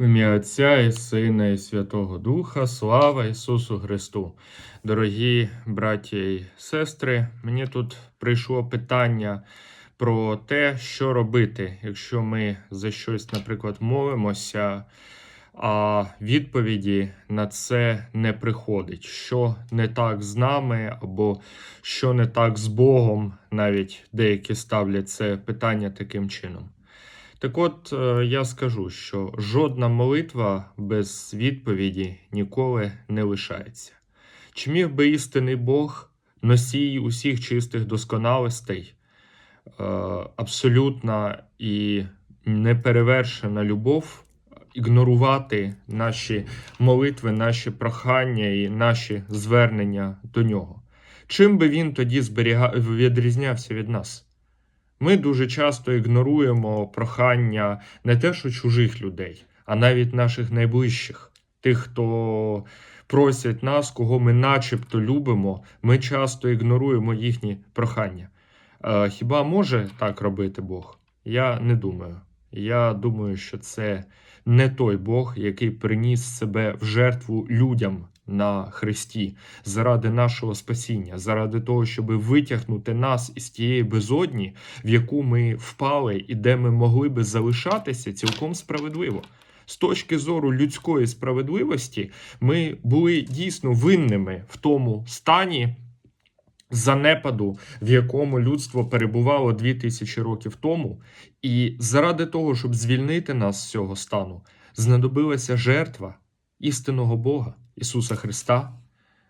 В ім'я Отця і Сина, і Святого Духа, слава Ісусу Христу. Дорогі браті і сестри, мені тут прийшло питання про те, що робити, якщо ми за щось, наприклад, молимося, а відповіді на це не приходить. Що не так з нами, або що не так з Богом, навіть деякі ставлять це питання таким чином. Так от е, я скажу, що жодна молитва без відповіді ніколи не лишається. Чи міг би істинний Бог, носій усіх чистих досконалостей, е, абсолютна і неперевершена любов, ігнорувати наші молитви, наші прохання і наші звернення до нього? Чим би він тоді зберіга... відрізнявся від нас? Ми дуже часто ігноруємо прохання не те, що чужих людей, а навіть наших найближчих, тих, хто просять нас, кого ми начебто любимо, ми часто ігноруємо їхні прохання. Е, Хіба може так робити Бог? Я не думаю. Я думаю, що це не той Бог, який приніс себе в жертву людям на Христі заради нашого спасіння, заради того, щоб витягнути нас із тієї безодні, в яку ми впали, і де ми могли би залишатися цілком справедливо. З точки зору людської справедливості, ми були дійсно винними в тому стані занепаду, в якому людство перебувало 2000 років тому. І заради того, щоб звільнити нас з цього стану, знадобилася жертва істинного Бога Ісуса Христа.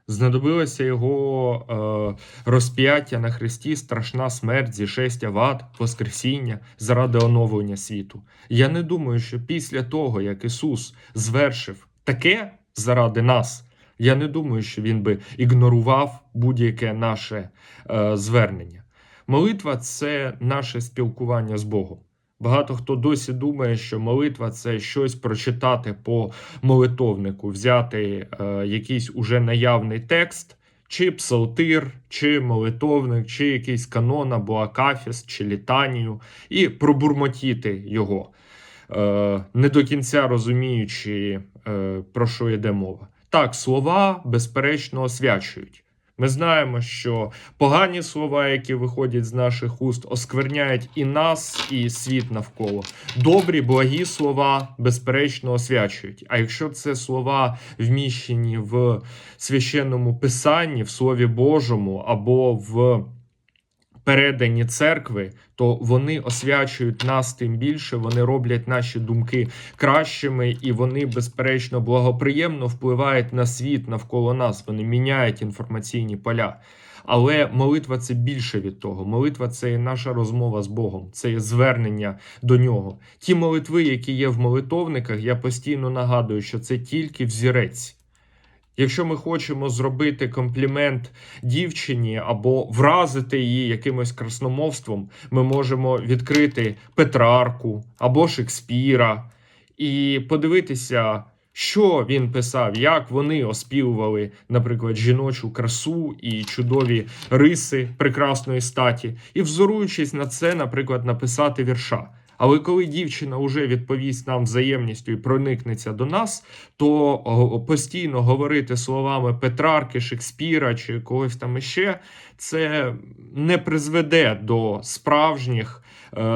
Знадобилося його е, розп'яття на Христі, страшна смерть, зішестя в ад, Воскресіння заради оновлення світу. Я не думаю, що після того, як Ісус звершив таке заради нас, я не думаю, що Він би ігнорував будь-яке наше е, звернення. Молитва це наше спілкування з Богом. Багато хто досі думає, що молитва це щось прочитати по молитовнику, взяти е, якийсь уже наявний текст, чи псалтир, чи молитовник, чи якийсь канон або акафіст, чи літанію, і пробурмотіти його, е, не до кінця розуміючи, е, про що йде мова. Так, слова безперечно освячують. Ми знаємо, що погані слова, які виходять з наших уст, оскверняють і нас, і світ навколо. Добрі, благі слова, безперечно, освячують. А якщо це слова вміщені в священному писанні, в Слові Божому або в передані церкви, то вони освячують нас тим більше, вони роблять наші думки кращими, і вони, безперечно, благоприємно впливають на світ навколо нас. Вони міняють інформаційні поля. Але молитва це більше від того. Молитва це і наша розмова з Богом, це є звернення до нього. Ті молитви, які є в молитовниках, я постійно нагадую, що це тільки взірець. Якщо ми хочемо зробити комплімент дівчині або вразити її якимось красномовством, ми можемо відкрити Петрарку або Шекспіра і подивитися, що він писав, як вони оспівували, наприклад, жіночу красу і чудові риси прекрасної статі, і взоруючись на це, наприклад, написати вірша. Але коли дівчина вже відповість нам взаємністю і проникнеться до нас, то постійно говорити словами Петрарки, Шекспіра чи когось там іще, це не призведе до справжніх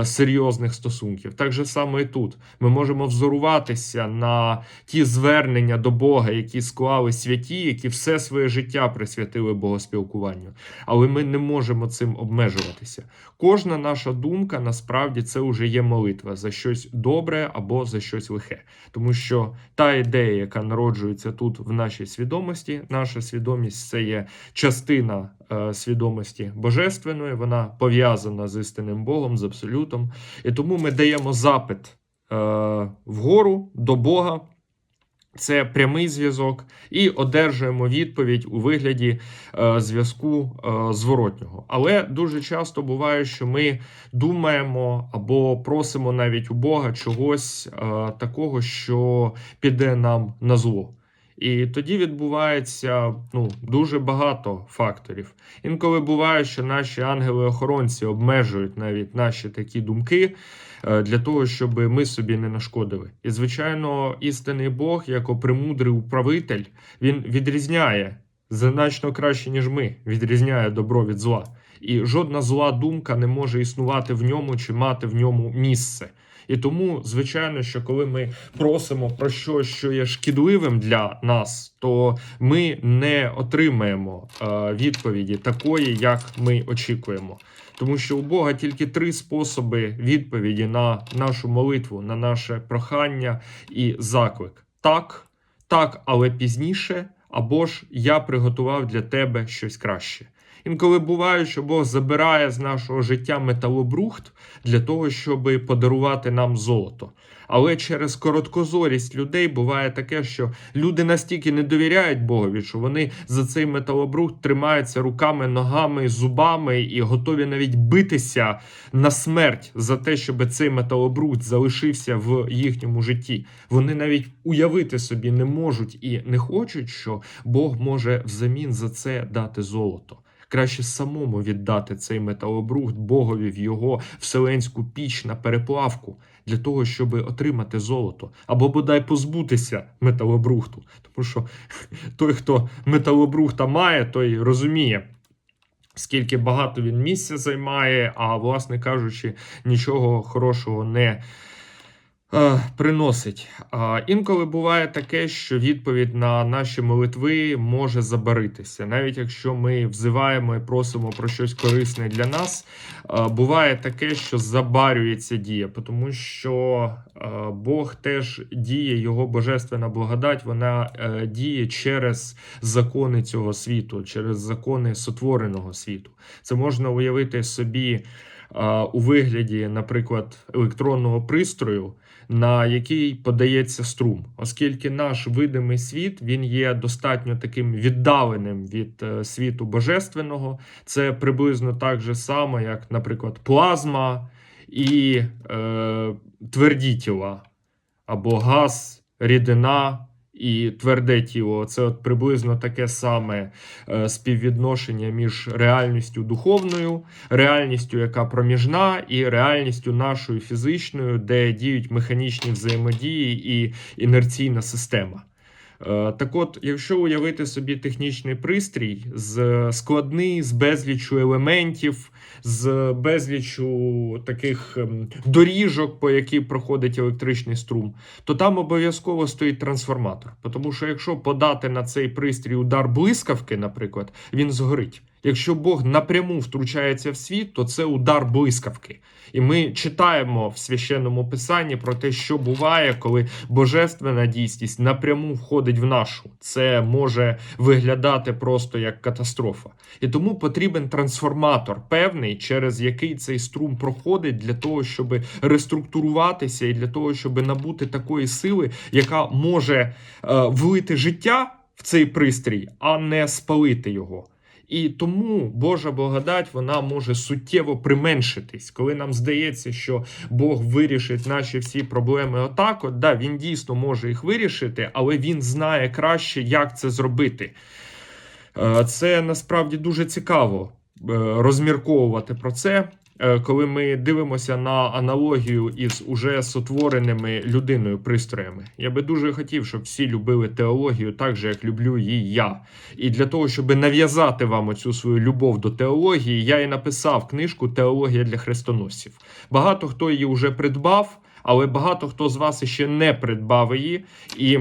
серйозних стосунків. Так же само і тут ми можемо взоруватися на ті звернення до Бога, які склали святі, які все своє життя присвятили богоспілкуванню. Але ми не можемо цим обмежуватися. Кожна наша думка насправді це вже є молитва за щось добре або за щось лихе, тому що та ідея, яка народжується тут в нашій свідомості, наша свідомість це є частина е, свідомості божественної, вона пов'язана з істинним Богом, з абсолютом. І тому ми даємо запит е, вгору до Бога. Це прямий зв'язок, і одержуємо відповідь у вигляді е, зв'язку е, зворотнього. Але дуже часто буває, що ми думаємо або просимо навіть у Бога чогось е, такого, що піде нам на зло. І тоді відбувається ну, дуже багато факторів. Інколи буває, що наші ангели-охоронці обмежують навіть наші такі думки е, для того, щоб ми собі не нашкодили. І, звичайно, істинний Бог, як опремудрий управитель, він відрізняє значно краще, ніж ми, відрізняє добро від зла. І жодна зла думка не може існувати в ньому чи мати в ньому місце. І тому, звичайно, що коли ми просимо про щось, що є шкідливим для нас, то ми не отримаємо е, відповіді такої, як ми очікуємо. Тому що у Бога тільки три способи відповіді на нашу молитву, на наше прохання і заклик: так, так, але пізніше, або ж я приготував для тебе щось краще. Інколи буває, що Бог забирає з нашого життя металобрухт для того, щоб подарувати нам золото. Але через короткозорість людей буває таке, що люди настільки не довіряють Богові, що вони за цей металобрухт тримаються руками, ногами, зубами і готові навіть битися на смерть за те, щоб цей металобрухт залишився в їхньому житті. Вони навіть уявити собі не можуть і не хочуть, що Бог може взамін за це дати золото. Краще самому віддати цей металобрухт Богові в його вселенську піч на переплавку для того, щоб отримати золото, або бодай позбутися металобрухту. Тому що той, хто металобрухта має, той розуміє. Скільки багато він місця займає, а, власне кажучи, нічого хорошого не приносить. А інколи буває таке, що відповідь на наші молитви може забаритися. Навіть якщо ми взиваємо і просимо про щось корисне для нас, е, буває таке, що забарюється дія, тому що е, Бог теж діє, його божественна благодать, вона е, діє через закони цього світу, через закони сотвореного світу. Це можна уявити собі е, у вигляді, наприклад, електронного пристрою на який подається струм, оскільки наш видимий світ він є достатньо таким віддаленим від е, світу божественного. Це приблизно так же само, як, наприклад, плазма і е, тверді тіла, або газ, рідина. І тверде тіло це от приблизно таке саме е, співвідношення між реальністю духовною, реальністю, яка проміжна, і реальністю нашою фізичною, де діють механічні взаємодії і інерційна система. Е, Так от, якщо уявити собі технічний пристрій з складний, з безлічу елементів, з безлічу таких ем, доріжок, по які проходить електричний струм, то там обов'язково стоїть трансформатор. Тому що якщо подати на цей пристрій удар блискавки, наприклад, він згорить. Якщо Бог напряму втручається в світ, то це удар блискавки. І ми читаємо в священному писанні про те, що буває, коли божественна дійсність напряму входить в нашу. Це може виглядати просто як катастрофа. І тому потрібен трансформатор, певний, через який цей струм проходить для того, щоб реструктуруватися, і для того, щоб набути такої сили, яка може е, влити життя в цей пристрій, а не спалити його. І тому Божа благодать вона може суттєво применшитись, коли нам здається, що Бог вирішить наші всі проблеми отак. От да, він дійсно може їх вирішити, але він знає краще, як це зробити. Е, Це насправді дуже цікаво е, розмірковувати про це. Е, Коли ми дивимося на аналогію із уже сотвореними людиною пристроями, я би дуже хотів, щоб всі любили теологію так же, як люблю її я. І для того, щоб нав'язати вам оцю свою любов до теології, я і написав книжку Теологія для хрестоносців. Багато хто її вже придбав, але багато хто з вас ще не придбав її, і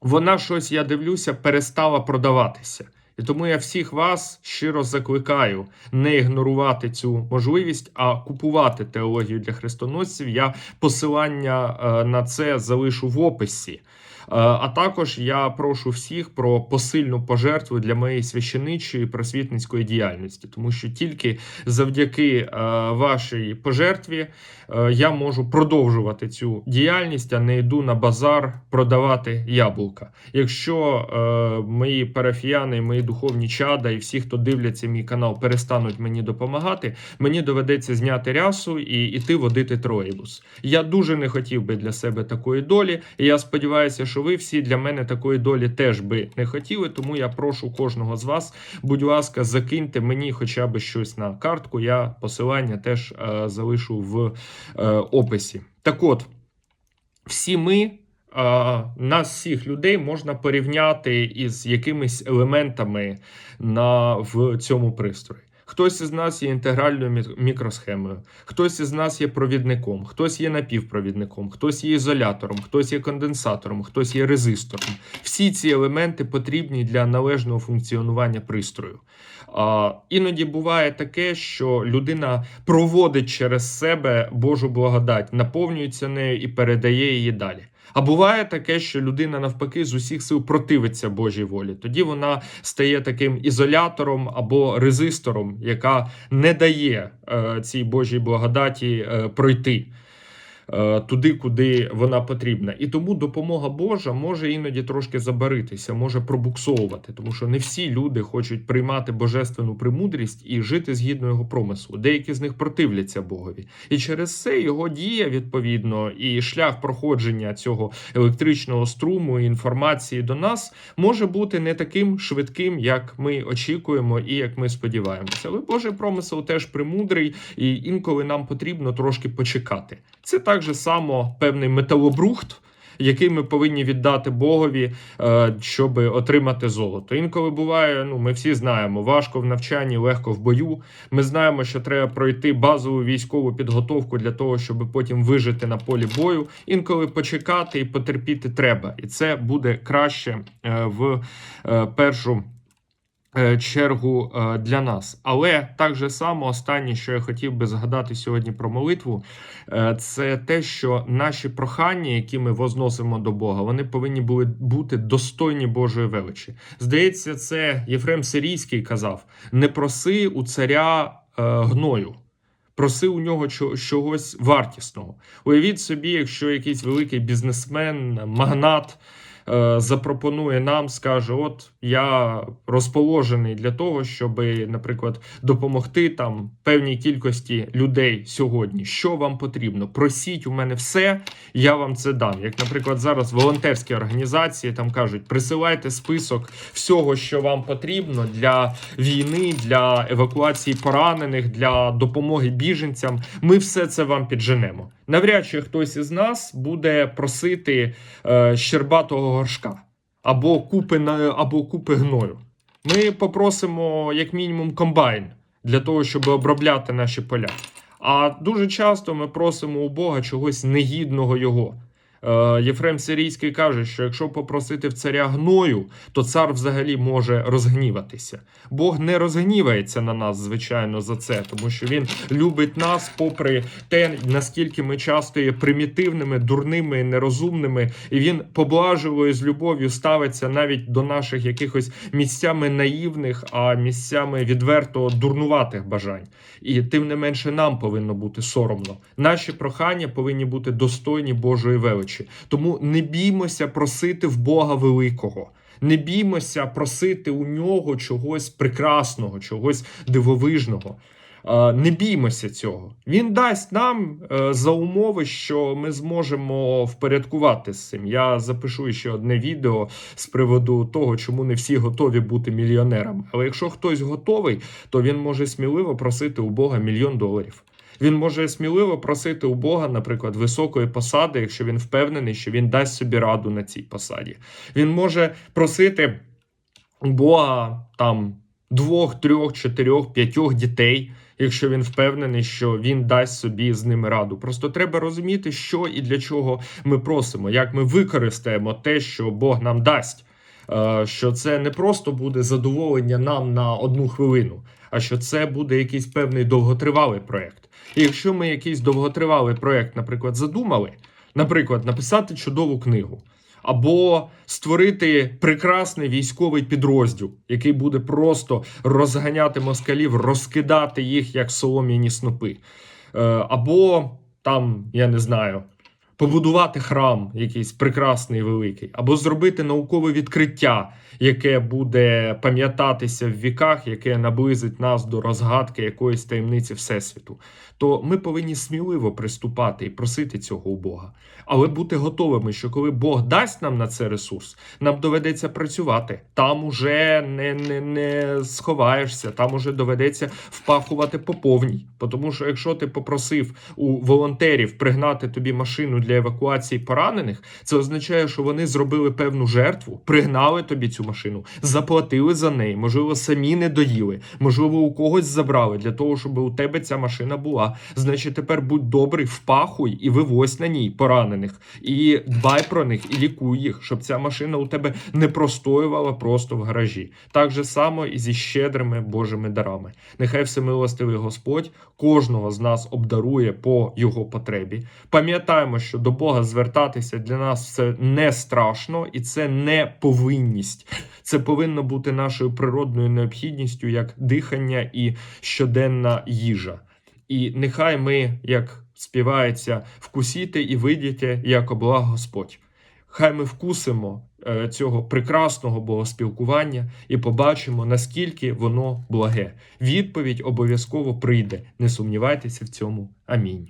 вона щось, я дивлюся, перестала продаватися. І тому я всіх вас щиро закликаю не ігнорувати цю можливість, а купувати теологію для хрестоносців. Я посилання е, на це залишу в описі. Е, А також я прошу всіх про посильну пожертву для моєї священичої просвітницької діяльності, тому що тільки завдяки е, вашій пожертві е, я можу продовжувати цю діяльність, а не йду на базар продавати яблука. Якщо мої парафіяни мої духовні чада і всі, хто дивляться мій канал, перестануть мені допомагати, мені доведеться зняти рясу і іти водити троєбус. Я дуже не хотів би для себе такої долі, і я сподіваюся, що ви всі для мене такої долі теж би не хотіли. Тому я прошу кожного з вас, будь ласка, закиньте мені хоча б щось на картку. Я посилання теж е, залишу в е, описі. Так от, всі ми. Нас всіх людей можна порівняти із якимись елементами на в цьому пристрої. Хтось із нас є інтегральною мікросхемою, хтось із нас є провідником, хтось є напівпровідником, хтось є ізолятором, хтось є конденсатором, хтось є резистором. Всі ці елементи потрібні для належного функціонування пристрою. Іноді буває таке, що людина проводить через себе Божу благодать, наповнюється нею і передає її далі. А буває таке, що людина навпаки з усіх сил противиться Божій волі. Тоді вона стає таким ізолятором або резистором, яка не дає е, цій Божій благодаті е, пройти. Е, Туди, куди вона потрібна, і тому допомога Божа може іноді трошки забаритися, може пробуксовувати, тому що не всі люди хочуть приймати божественну премудрість і жити згідно його промислу. Деякі з них противляться Богові, і через це його дія відповідно і шлях проходження цього електричного струму і інформації до нас може бути не таким швидким, як ми очікуємо і як ми сподіваємося. Але Божий промисел теж премудрий, і інколи нам потрібно трошки почекати. Це так же само певний металобрухт. Який ми повинні віддати Богові, е, щоб отримати золото. Інколи буває, ну ми всі знаємо, важко в навчанні, легко в бою. Ми знаємо, що треба пройти базову військову підготовку для того, щоб потім вижити на полі бою. Інколи почекати і потерпіти треба, і це буде краще е, в е, першу. Е, Чергу е, для нас, але так же само останнє, що я хотів би згадати сьогодні про молитву, е, це те, що наші прохання, які ми возносимо до Бога, вони повинні були бути достойні Божої величі. Здається, це Єфрем Сирійський казав: не проси у царя гною. Проси у нього чо- чогось вартісного. Уявіть собі, якщо якийсь великий бізнесмен, магнат запропонує нам, скаже: От я розположений для того, щоб, наприклад, допомогти там певній кількості людей сьогодні. Що вам потрібно? Просіть у мене все, я вам це дам. Як, наприклад, зараз волонтерські організації там кажуть: присилайте список всього, що вам потрібно для війни, для евакуації поранених, для допомоги біженцям. Ми все це вам підженемо. Навряд чи хтось із нас буде просити е, щербатого горшка або купи або купи гною. Ми попросимо як мінімум комбайн для того, щоб обробляти наші поля. А дуже часто ми просимо у Бога чогось негідного його. Е, Єфрем Сирійський каже, що якщо попросити в царя гною, то цар взагалі може розгніватися. Бог не розгнівається на нас, звичайно, за це, тому що він любить нас, попри те, наскільки ми часто є примітивними, дурними, нерозумними, і він поблажливою з любов'ю ставиться навіть до наших якихось місцями наївних, а місцями відверто дурнуватих бажань. І тим не менше нам повинно бути соромно. Наші прохання повинні бути достойні Божої величі. Тому не біймося просити в Бога великого. Не біймося просити у нього чогось прекрасного, чогось дивовижного. Е, Не біймося цього. Він дасть нам е, за умови, що ми зможемо впорядкувати з цим. Я запишу ще одне відео з приводу того, чому не всі готові бути мільйонерами. Але якщо хтось готовий, то він може сміливо просити у Бога мільйон доларів. Він може сміливо просити у Бога, наприклад, високої посади, якщо він впевнений, що він дасть собі раду на цій посаді. Він може просити у Бога там двох, трьох, чотирьох, п'ятьох дітей, якщо він впевнений, що він дасть собі з ними раду. Просто треба розуміти, що і для чого ми просимо, як ми використаємо те, що Бог нам дасть. Е, Що це не просто буде задоволення нам на одну хвилину, а що це буде якийсь певний довготривалий проект. І якщо ми якийсь довготривалий проект, наприклад, задумали, наприклад, написати чудову книгу. Або створити прекрасний військовий підрозділ, який буде просто розганяти москалів, розкидати їх як солом'яні снопи. Е, Або там, я не знаю, побудувати храм, якийсь прекрасний великий, або зробити наукове відкриття, яке буде пам'ятатися в віках, яке наблизить нас до розгадки якоїсь таємниці Всесвіту, то ми повинні сміливо приступати і просити цього у Бога, але бути готовими, що коли Бог дасть нам на це ресурс, нам доведеться працювати. Там уже не, не, не сховаєшся, там уже доведеться впахувати по повній. Тому що якщо ти попросив у волонтерів пригнати тобі машину для евакуації поранених, це означає, що вони зробили певну жертву, пригнали тобі цю машину, заплатили за неї, можливо, самі не доїли, можливо, у когось забрали для того, щоб у тебе ця машина була. Значить, тепер будь добрий, впахуй і вивозь на ній поранених, і дбай про них, і лікуй їх, щоб ця машина у тебе не простоювала просто в гаражі. Так же само і зі щедрими Божими дарами. Нехай всемилостивий Господь кожного з нас обдарує по його потребі. Пам'ятаємо, що до Бога звертатися для нас це не страшно і це не повинність. Це повинно бути нашою природною необхідністю, як дихання і щоденна їжа. І нехай ми, як співається, вкусіте і видіте, як облаг Господь. Хай ми вкусимо е, цього прекрасного богоспілкування і побачимо, наскільки воно благе. Відповідь обов'язково прийде. Не сумнівайтеся в цьому. Амінь.